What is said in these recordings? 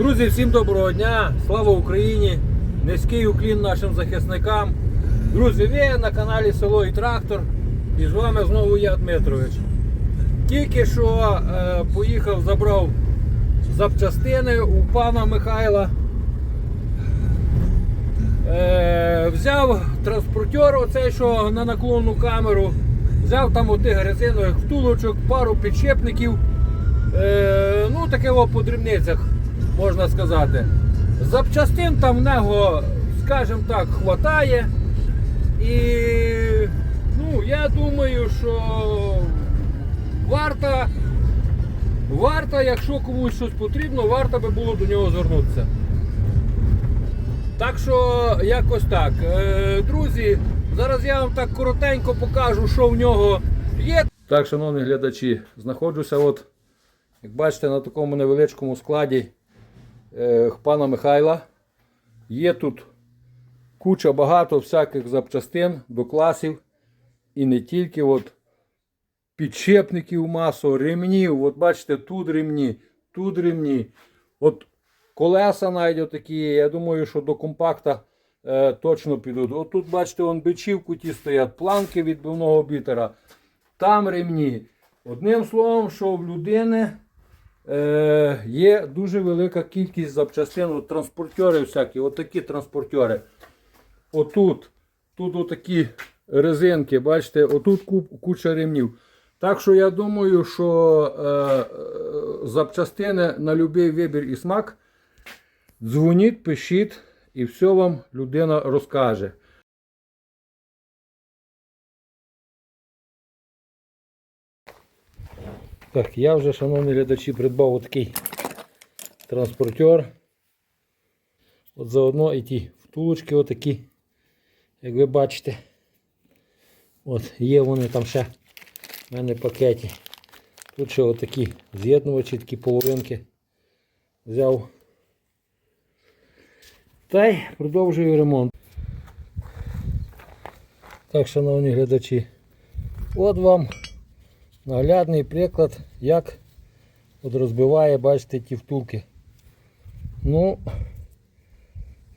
Друзі, всім доброго дня! Слава Україні! Низький уклін нашим захисникам. Друзі, ви на каналі Село і Трактор. І з вами знову я, Дмитрович. Тільки що е, поїхав, забрав запчастини у пана Михайла. Е, взяв транспортер, оцей, що на наклонну камеру, взяв там отих резинових втулочок, пару підшипників. Е, ну, таке по дрібницях, можна сказати. Запчастин там в нього, скажімо так, хватає. І ну, я думаю, що варто, варто, якщо комусь щось потрібно, варто би було до нього звернутися. Так що якось так. Е, Друзі, зараз я вам так коротенько покажу, що в нього є. Так, шановні глядачі, знаходжуся, от, як бачите, на такому невеличкому складі пана Михайла. Є тут куча багато всяких запчастин до класів. І не тільки от підшипників масу, ремнів. От бачите, тут ремні, тут ремні. От колеса навіть такі. Я думаю, що до компакта е, точно підуть. От тут, бачите, вон бичі в куті стоять, планки відбивного бітера. Там ремні. Одним словом, що в людини е, є дуже велика кількість запчастин, от транспортери всякі, отакі транспортери. Отут, тут отакі резинки, бачите, отут куча ремнів. Так що я думаю, що е, е, запчастини на будь-який вибір і смак. Дзвоніть, пишіть і все вам людина розкаже. Так, я вже, шановні глядачі, придбав отакий транспортер. От заодно і ті втулочки отакі, як ви бачите. От, є вони там ще в мене в пакеті. Тут ще отакі з'єднувачі, такі половинки взяв. Та й продовжую ремонт. Так, шановні глядачі, от вам наглядний приклад, як от розбиває, бачите, ті втулки. Ну,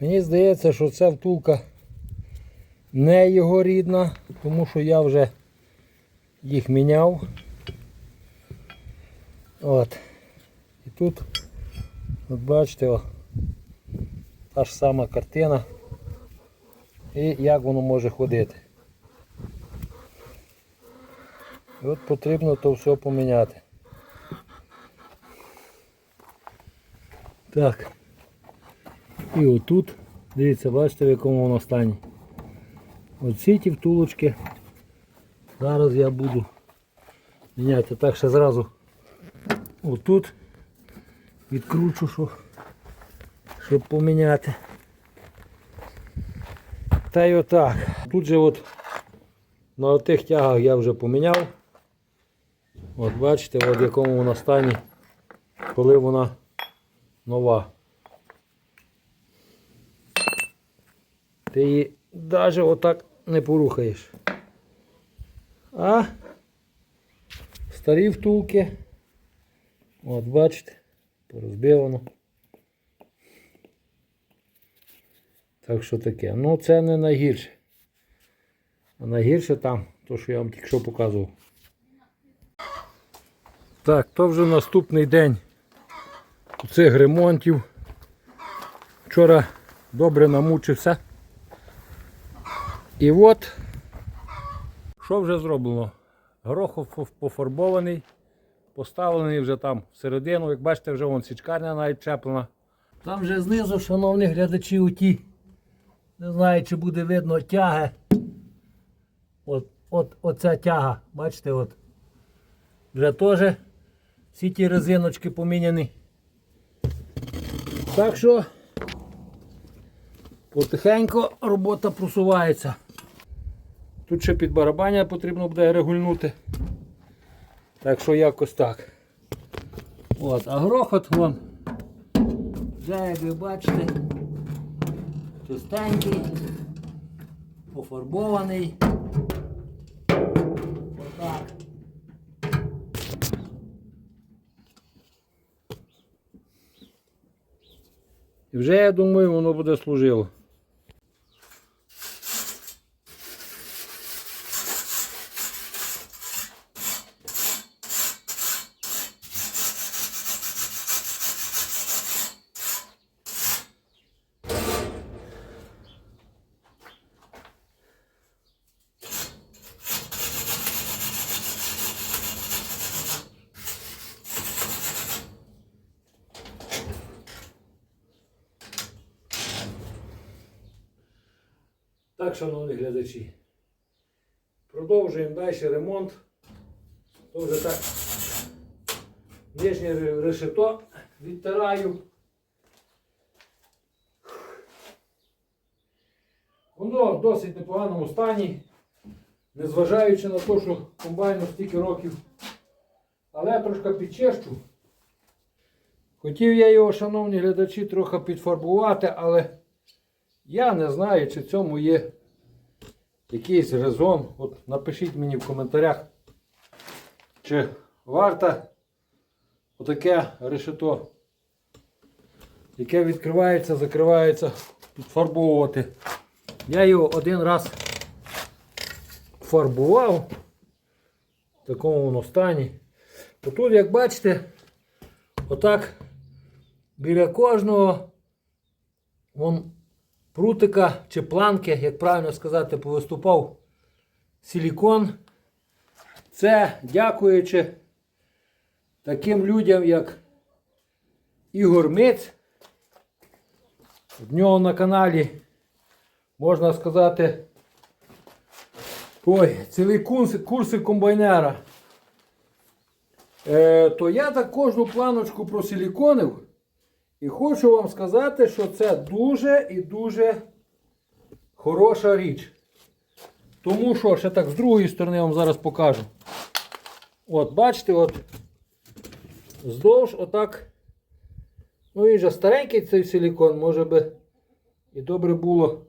мені здається, що ця втулка не його рідна, тому що я вже їх міняв. От. І тут, от бачите, о, та ж сама картина. І як воно може ходити. І от потрібно то все поміняти. Так. І отут, дивіться, бачите в якому воно стані. Оці ті втулочки. Зараз я буду міняти. Так ще зразу отут відкручу, щоб, щоб поміняти. Та й отак. Тут же от на тих тягах я вже поміняв. От бачите, от в якому вона стані, коли вона нова. Ти її навіть отак не порухаєш. А старі втулки, от бачите, порозбивано. Так що таке. Ну це не найгірше. А найгірше там, то що я вам тільки що показував. Так, то вже наступний день цих ремонтів. Вчора добре намучився. І от, що вже зроблено? Горох пофарбований, поставлений вже там всередину. Як бачите, вже вон січкарня навіть чеплена. Там вже знизу, шановні глядачі, оті. Не знаю, чи буде видно тяги. От, от, оця тяга, бачите, от. Вже теж всі ті резиночки поміняні. Так що потихеньку робота просувається. Тут ще під барабаня потрібно буде регульнути. Так що якось так. От, а грохот вон. Вже як ви бачите, чистенький, пофарбований. І вже, я думаю, воно буде служило. Так, шановні глядачі, продовжуємо далі ремонт. То вже так нижнє решето відтираю. Воно в досить непоганому стані, незважаючи на те, що комбайну стільки років. Але я трошки підчищу. Хотів я його, шановні глядачі, трохи підфарбувати, але я не знаю, чи цьому є якийсь резон. От напишіть мені в коментарях, чи варто отаке решето, яке відкривається, закривається, підфарбовувати. Я його один раз фарбував в такому воно стані. Отут, як бачите, отак біля кожного вон прутика чи планки, як правильно сказати, повиступав силікон. Це дякуючи таким людям, як Ігор Миць. В нього на каналі, можна сказати, ой, цілий курс, курси комбайнера. Е, то я так кожну планочку просиліконив. І хочу вам сказати, що це дуже і дуже хороша річ. Тому що, ще так з другої сторони я вам зараз покажу. От, бачите, от вздовж отак. Ну він же старенький цей силікон, може би і добре було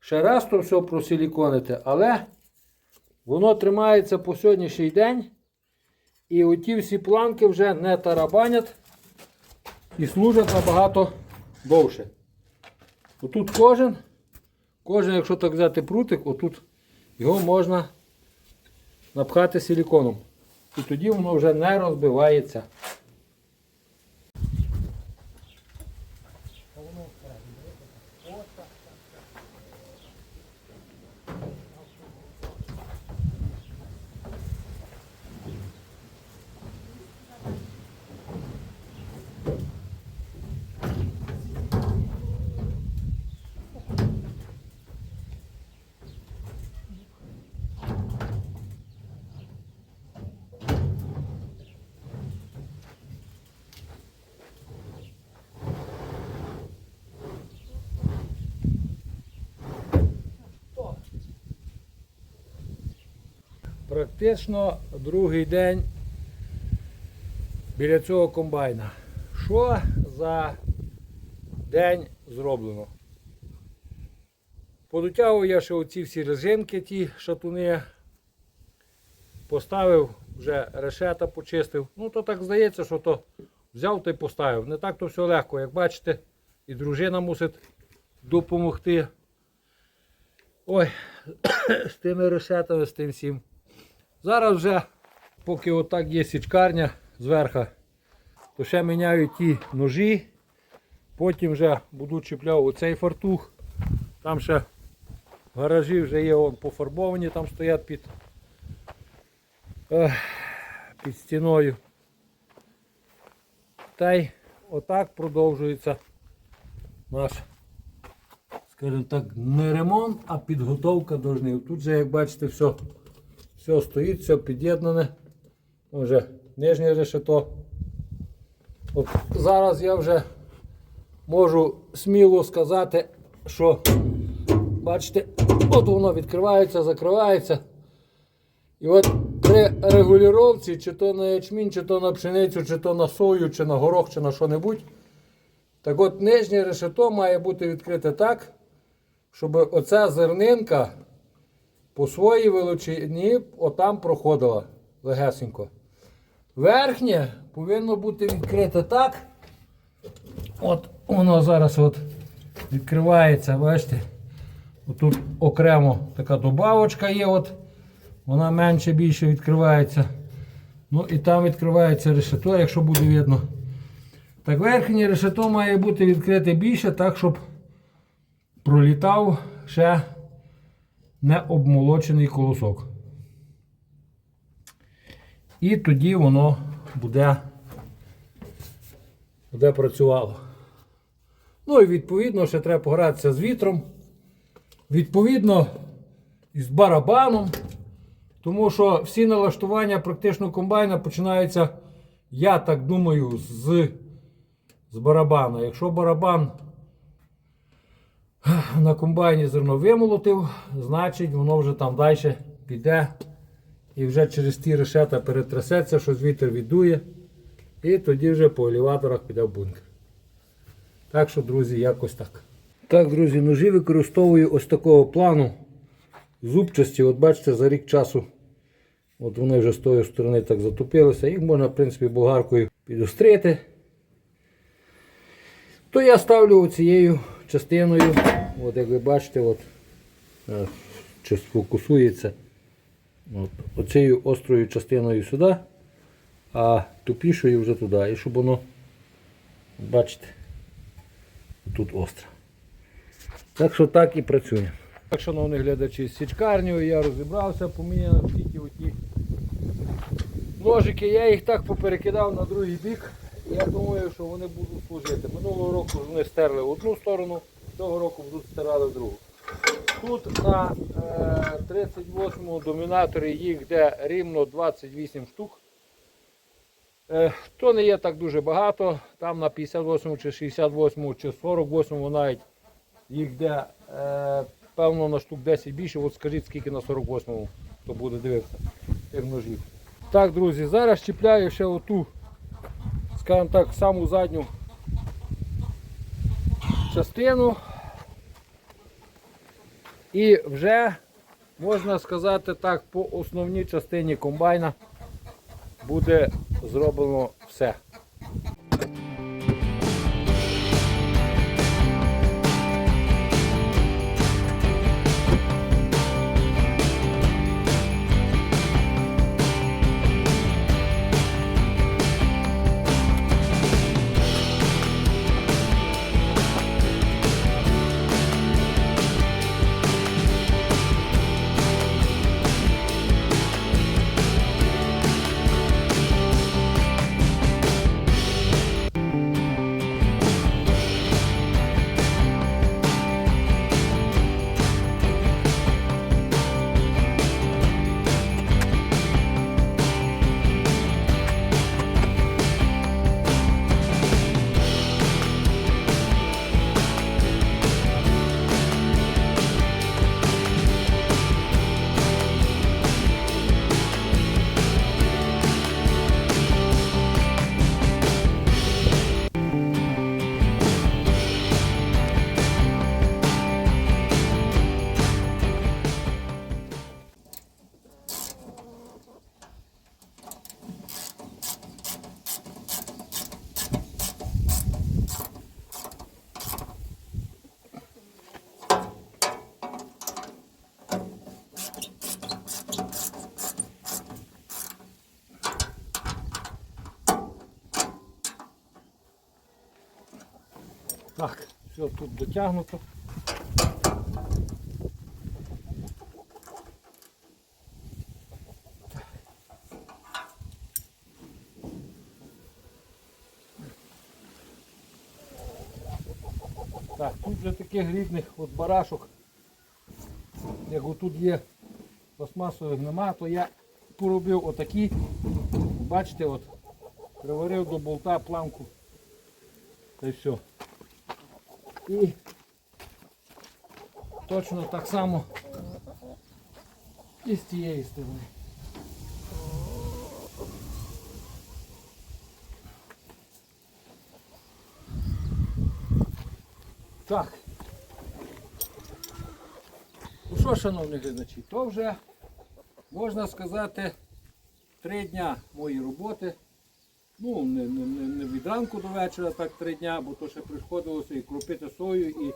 ще раз то все просиліконити, але воно тримається по сьогоднішній день. І оті всі планки вже не тарабанять і служать набагато довше. Отут кожен, кожен, якщо так взяти прутик, отут його можна напхати силіконом. І тоді воно вже не розбивається. Практично другий день біля цього комбайна. Що за день зроблено? Подутягував я ще оці всі резинки, ті шатуни. Поставив, вже решета почистив. Ну, то так здається, що то взяв та й поставив. Не так то все легко, як бачите, і дружина мусить допомогти. Ой, з тими решетами, з тим всім. Зараз вже, поки отак є січкарня зверху, то ще міняю ті ножі. Потім вже буду чіпляв оцей фартух. Там ще гаражі вже є вон, пофарбовані, там стоять під, ех, під стіною. Та й отак продовжується наш, скажімо так, не ремонт, а підготовка до жнив. Тут же, як бачите, все. Все стоїть, все під'єднане. Вже нижнє решето. От зараз я вже можу сміло сказати, що бачите, от воно відкривається, закривається. І от при регулювання, чи то на ячмінь, чи то на пшеницю, чи то на сою, чи на горох, чи на що-небудь. Так от нижнє решето має бути відкрите так, щоб оця зернинка по своїй величині отам проходила легесенько. Верхнє повинно бути відкрите так. От воно зараз от відкривається, бачите? Тут окремо така добавочка є, от, вона менше більше відкривається. Ну і там відкривається решето, якщо буде видно. Так, верхнє решето має бути відкрите більше, так, щоб пролітав ще не обмолочений колосок. І тоді воно буде, буде працювало. Ну і відповідно ще треба погратися з вітром. Відповідно, із барабаном. Тому що всі налаштування практично комбайна починаються, я так думаю, з, з барабана. Якщо барабан на комбайні зерно вимолотив, значить воно вже там далі піде і вже через ті решета перетрясеться, щось вітер віддує. І тоді вже по елеваторах піде в бункер. Так що, друзі, якось так. Так, друзі, ножі використовую ось такого плану. Зубчасті, от бачите, за рік часу от вони вже з тої сторони так затупилися. Їх можна, в принципі, болгаркою підострити. То я ставлю цією частиною, от як ви бачите, от, е, чи сфокусується. От, оцією острою частиною сюди, а тупішою вже туди. І щоб воно, бачите, тут остро. Так що так і працює. Так, шановні глядачі, з січкарнею я розібрався, поміняв тільки оті ножики, я їх так поперекидав на другий бік. Я думаю, що вони будуть служити. Минулого року вони стерли одну сторону, цього року будуть стирали в другу. Тут на е, 38-му домінаторі їх йде рівно 28 штук. Е, то не є так дуже багато. Там на 58 чи 68 чи 48 навіть їх йде е, певно на штук 10 більше. От скажіть, скільки на 48-му хто буде дивитися тих ножів. Так, друзі, зараз чіпляю ще оту, скажімо так, саму задню частину. І вже можна сказати так, по основній частині комбайна буде зроблено все. Все тут дотягнуто. Так, тут вже таких рідних от барашок, як отут є пластмасових нема, то я поробив отакі, бачите, от, приварив до болта планку. Та й все. І точно так само і з цієї сторони. Так. Ну що, шановні глядачі, то вже можна сказати три дня моєї роботи. Ну, не, не, не, від ранку до вечора, так три дня, бо то ще приходилося і кропити сою, і,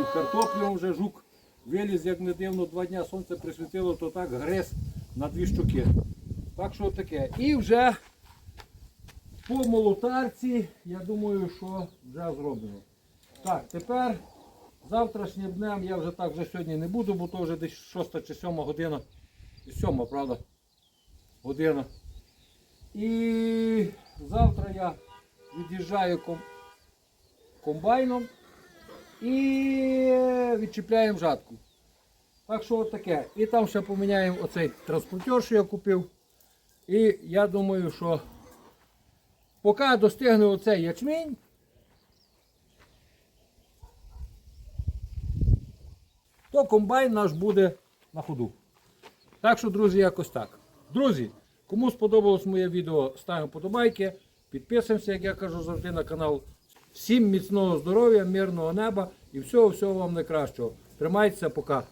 і картоплю вже жук виліз, як не дивно, два дня сонце присвітило, то так гриз на дві штуки. Так що таке. І вже по молотарці, я думаю, що вже зроблено. Так, тепер завтрашнім днем я вже так вже сьогодні не буду, бо то вже десь 6 чи 7 година. 7, правда? Година. І завтра я від'їжджаю ком... комбайном і відчіпляємо жатку. Так що от таке. І там ще поміняємо оцей транспортер, що я купив. І я думаю, що поки достигне оцей ячмінь, то комбайн наш буде на ходу. Так що, друзі, якось так. Друзі, кому сподобалось моє відео, ставимо подобайки, підписуємося, як я кажу завжди на канал. Всім міцного здоров'я, мирного неба і всього-всього вам найкращого. Тримайтеся, пока.